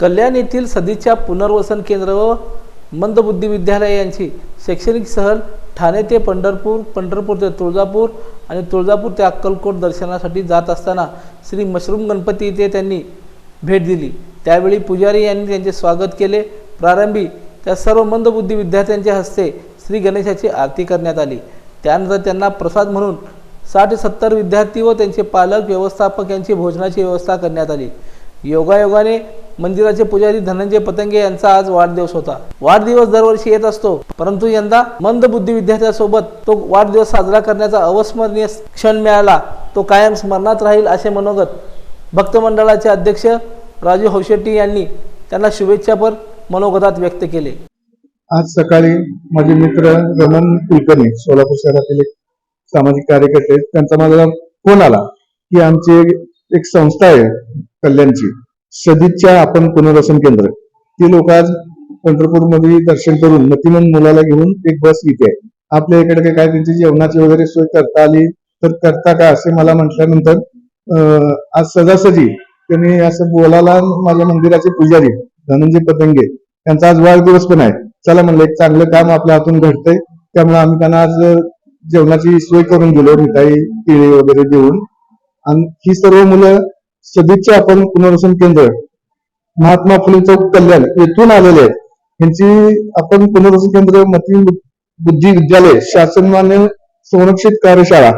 कल्याण येथील सदीच्या पुनर्वसन केंद्र व मंदबुद्धी विद्यालय यांची शैक्षणिक सहल ठाणे ते पंढरपूर पंढरपूर ते तुळजापूर आणि तुळजापूर ते अक्कलकोट दर्शनासाठी जात असताना श्री मशरूम गणपती इथे त्यांनी भेट दिली. त्यावेळी पुजारी यांनी त्यांचे स्वागत केले. प्रारंभी त्या सर्व मंदबुद्धी विद्यार्थ्यांच्या हस्ते श्री गणेशाची आरती करण्यात आली. त्यानंतर त्यांना प्रसाद म्हणून साठ सत्तर विद्यार्थी व त्यांचे पालक व्यवस्थापक यांची भोजनाची व्यवस्था करण्यात आली. योगायोगाने मंदिराचे पुजारी धनंजय पतंगे यांचा आज वाढदिवस होता. वाढदिवस दरवर्षी येत असतो परंतु यंदा मंदबुद्धी विद्यार्थ्यासोबत तो वाढदिवस साजरा करण्याचा अविस्मरणीय क्षण मिळाला. तो कायम स्मरणात राहील असे मनोगत भक्त मंडळाचे अध्यक्ष राजू हौशेट्टी यांनी त्यांना शुभेच्छापर मनोगतात व्यक्त केले. आज सकाळी माझे मित्र रमण कुलकर्णी सोलापूर शहरातील एक सामाजिक कार्यकर्ते त्यांचा माझा फोन आला की आमची एक संस्था आहे कल्याणची. सदिच्छा आपण पुनर्वसन केंद्र. ती लोक आज पंढरपूरमध्ये दर्शन करून मतिमन मुलाला घेऊन एक बस येते आपल्या इकडे काय त्यांची जेवणाची वगैरे सोय करता आली तर करता का असे मला म्हटल्यानंतर अं, आज सजासजी त्यांनी असं बोलायला माझ्या मंदिराचे पुजारी धनंजय पतंगे त्यांचा आज वाढदिवस पण आहे. चला म्हणलं एक चांगलं काम आपल्या हातून घडतंय. त्यामुळे आम्ही त्यांना आज जेवणाची सोय करून दिलो मिठाई केळी वगैरे देऊन. आणि ही सर्व मुलं सदिच्छा आपण पुनर्वसन केंद्र महात्मा फुले चौक कल्याण येथून आलेले आहेत. यांची आपण पुनर्वसन केंद्र मती बुद्धी विद्यालय शासनमान्य संरक्षित कार्यशाळा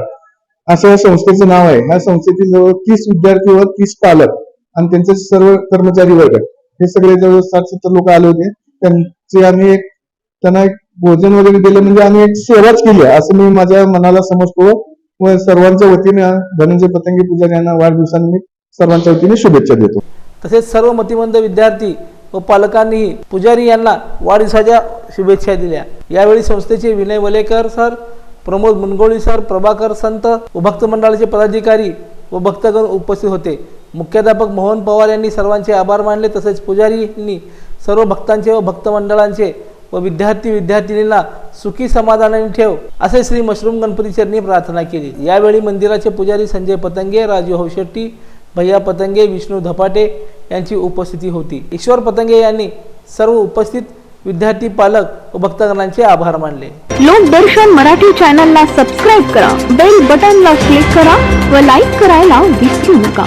असं या संस्थेचं नाव आहे. ह्या संस्थेतील जवळ तीस विद्यार्थी व तीस पालक आणि त्यांचे सर्व कर्मचारी वर्ग हे सगळे जवळ सात सत्तर लोक आले होते. त्यांचे आम्ही एक त्यांना एक भोजन वगैरे दिलं म्हणजे आम्ही एक सेवाच केली आहे, असं मी माझ्या मनाला समजतो व सर्वांच्या वतीने धनंजय पतंगी पुजारी यांना वाढदिवसानिमित्त सर्वांच्या वतीने शुभेच्छा देतो. तसेच सर्व मतिमंद विद्यार्थी व पालकांनीही पुजारी यांना वाढदिवसाच्या शुभेच्छा दिल्या. यावेळी संस्थेचे विनय वलेकर सर प्रमोद मुनगोळी सर प्रभाकर संत व भक्त मंडळाचे पदाधिकारी व भक्तगण उपस्थित होते. मुख्याध्यापक मोहन पवार यांनी सर्वांचे आभार मानले. तसेच पुजारी सर्व भक्तांचे व भक्त मंडळांचे व विद्यार्थी विद्यार्थिनींना सुखी समाधानाने ठेव असे श्री मशरूम गणपती चरणी प्रार्थना केली. यावेळी मंदिराचे पुजारी संजय पतंगे राजू हौशेट्टी भैया पतंगे विष्णू धपाटे यांची उपस्थिती होती. ईश्वर पतंगे यांनी सर्व उपस्थित विद्यार्थी पालक व भक्तगणांचे आभार मानले. लोकदर्शन मराठी चॅनलला सबस्क्राईब करा बेल बटनला क्लिक करा व लाईक करायला विसरू नका.